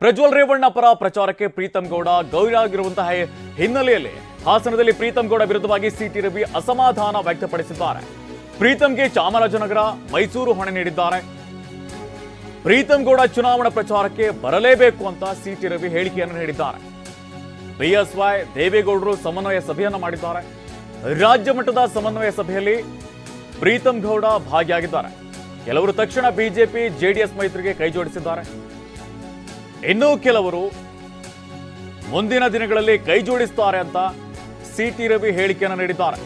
ಪ್ರಜ್ವಲ್ ರೇವಣ್ಣ ಪರ ಪ್ರಚಾರಕ್ಕೆ ಪ್ರೀತಂ ಗೌಡ ಗೌರಾಗಿರುವಂತಹ ಹಿನ್ನೆಲೆಯಲ್ಲಿ ಹಾಸನದಲ್ಲಿ ಪ್ರೀತಂ ಗೌಡ ವಿರುದ್ಧವಾಗಿ ಸಿಟಿ ರವಿ ಅಸಮಾಧಾನ ವ್ಯಕ್ತಪಡಿಸಿದ್ದಾರೆ. ಪ್ರೀತಂಗೆ ಚಾಮರಾಜನಗರ, ಮೈಸೂರು ಹೊಣೆ ನೀಡಿದ್ದಾರೆ. ಪ್ರೀತಂ ಗೌಡ ಚುನಾವಣಾ ಪ್ರಚಾರಕ್ಕೆ ಬರಲೇಬೇಕು ಅಂತ ಸಿಟಿ ರವಿ ಹೇಳಿಕೆಯನ್ನು ನೀಡಿದ್ದಾರೆ. ಬಿಎಸ್ವೈ, ದೇವೇಗೌಡರು ಸಮನ್ವಯ ಸಭೆಯನ್ನು ಮಾಡಿದ್ದಾರೆ. ರಾಜ್ಯ ಮಟ್ಟದ ಸಮನ್ವಯ ಸಭೆಯಲ್ಲಿ ಪ್ರೀತಂ ಗೌಡ ಭಾಗಿಯಾಗಿದ್ದಾರೆ. ಕೆಲವರು ತಕ್ಷಣ ಬಿಜೆಪಿ, ಜೆಡಿಎಸ್ ಮೈತ್ರಿಗೆ ಕೈ ಜೋಡಿಸಿದ್ದಾರೆ ಇನ್ನು ಕೆಲವರು ಮುಂದಿನ ದಿನಗಳಲ್ಲಿ ಕೈ ಜೋಡಿಸುತ್ತಾರೆ ಅಂತ ಸಿಟಿ ರವಿ ಹೇಳಿಕೆಯನ್ನು ನೀಡಿದ್ದಾರೆ.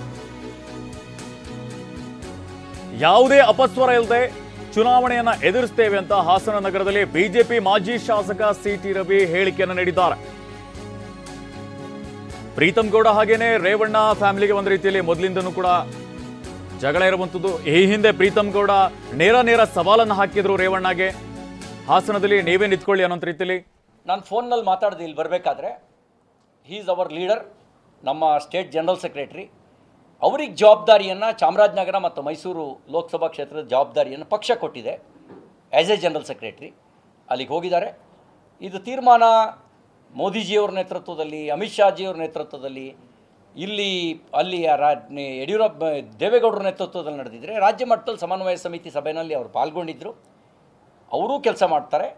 ಯಾವುದೇ ಅಪಸ್ವರ ಇಲ್ಲದೆ ಚುನಾವಣೆಯನ್ನ ಎದುರಿಸ್ತೇವೆ ಅಂತ ಹಾಸನ ನಗರದಲ್ಲಿ ಬಿಜೆಪಿ ಮಾಜಿ ಶಾಸಕ ಸಿಟಿ ರವಿ ಹೇಳಿಕೆಯನ್ನು ನೀಡಿದ್ದಾರೆ. ಪ್ರೀತಂ ಗೌಡ ಹಾಗೇನೆ ರೇವಣ್ಣ ಫ್ಯಾಮಿಲಿಗೆ ಒಂದು ರೀತಿಯಲ್ಲಿ ಮೊದಲಿಂದನೂ ಕೂಡ ಜಗಳ ಇರುವಂಥದ್ದು ಈ ಹಿಂದೆ ಪ್ರೀತಂ ಗೌಡ ನೇರ ನೇರ ಸವಾಲನ್ನು ಹಾಕಿದ್ರು ರೇವಣ್ಣಗೆ. ಹಾಸನದಲ್ಲಿ ನೀವೇ ನಿಂತ್ಕೊಳ್ಳಿ ಅನ್ನೋಂಥ ರೀತಿಯಲ್ಲಿ ನಾನು ಫೋನ್ನಲ್ಲಿ ಮಾತಾಡಿದೆ ಇಲ್ಲಿ ಬರಬೇಕಾದ್ರೆ ಈಸ್ ಅವರ್ ಲೀಡರ್ ನಮ್ಮ ಸ್ಟೇಟ್ ಜನರಲ್ ಸೆಕ್ರೆಟ್ರಿ ಅವ್ರಿಗೆ ಜವಾಬ್ದಾರಿಯನ್ನು ಚಾಮರಾಜನಗರ ಮತ್ತು ಮೈಸೂರು ಲೋಕಸಭಾ ಕ್ಷೇತ್ರದ ಜವಾಬ್ದಾರಿಯನ್ನು ಪಕ್ಷ ಕೊಟ್ಟಿದೆ ಆ್ಯಸ್ ಎ ಜನರಲ್ ಸೆಕ್ರೆಟ್ರಿ ಅಲ್ಲಿಗೆ ಹೋಗಿದ್ದಾರೆ. ಇದು ತೀರ್ಮಾನ ಮೋದಿಜಿಯವ್ರ ನೇತೃತ್ವದಲ್ಲಿ, ಅಮಿತ್ ಶಾಜಿಯವ್ರ ನೇತೃತ್ವದಲ್ಲಿ, ಇಲ್ಲಿ, ಅಲ್ಲಿ ರಾ ಯಡಿಯೂರಪ್ಪ, ದೇವೇಗೌಡರ ನೇತೃತ್ವದಲ್ಲಿ ನಡೆದಿದ್ದರೆ ರಾಜ್ಯ ಮಟ್ಟದಲ್ಲಿ ಸಮನ್ವಯ ಸಮಿತಿ ಸಭೆಯಲ್ಲಿ ಅವರು ಪಾಲ್ಗೊಂಡಿದ್ದರು ಅವರೂ ಕೆಲಸ ಮಾಡ್ತಾರೆ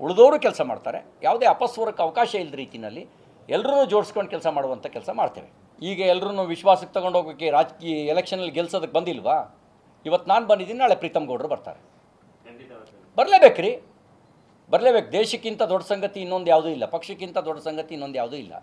ಉಳಿದವರು ಕೆಲಸ ಮಾಡ್ತಾರೆ. ಯಾವುದೇ ಅಪಸ್ವರಕ್ಕೆ ಅವಕಾಶ ಇಲ್ಲದ ರೀತಿಯಲ್ಲಿ ಎಲ್ಲರೂ ಜೋಡಿಸ್ಕೊಂಡು ಕೆಲಸ ಮಾಡುವಂಥ ಕೆಲಸ ಮಾಡ್ತೇವೆ. ಈಗ ಎಲ್ಲರೂ ವಿಶ್ವಾಸಕ್ಕೆ ತಗೊಂಡು ಹೋಗೋಕ್ಕೆ ರಾಜಕೀಯ ಎಲೆಕ್ಷನಲ್ಲಿ ಗೆಲ್ಸೋದಕ್ಕೆ ಬಂದಿಲ್ವಾ? ಇವತ್ತು ನಾನು ಬಂದಿದ್ದೀನಿ, ನಾಳೆ ಪ್ರೀತಮ್ ಗೌಡರು ಬರ್ತಾರೆ. ಬರಲೇಬೇಕ್ರಿ. ಬರಲೇಬೇಕು. ದೇಶಕ್ಕಿಂತ ದೊಡ್ಡ ಸಂಗತಿ ಇನ್ನೊಂದು ಯಾವುದೂ ಇಲ್ಲ, ಪಕ್ಷಕ್ಕಿಂತ ದೊಡ್ಡ ಸಂಗತಿ ಇನ್ನೊಂದು ಯಾವುದೂ ಇಲ್ಲ.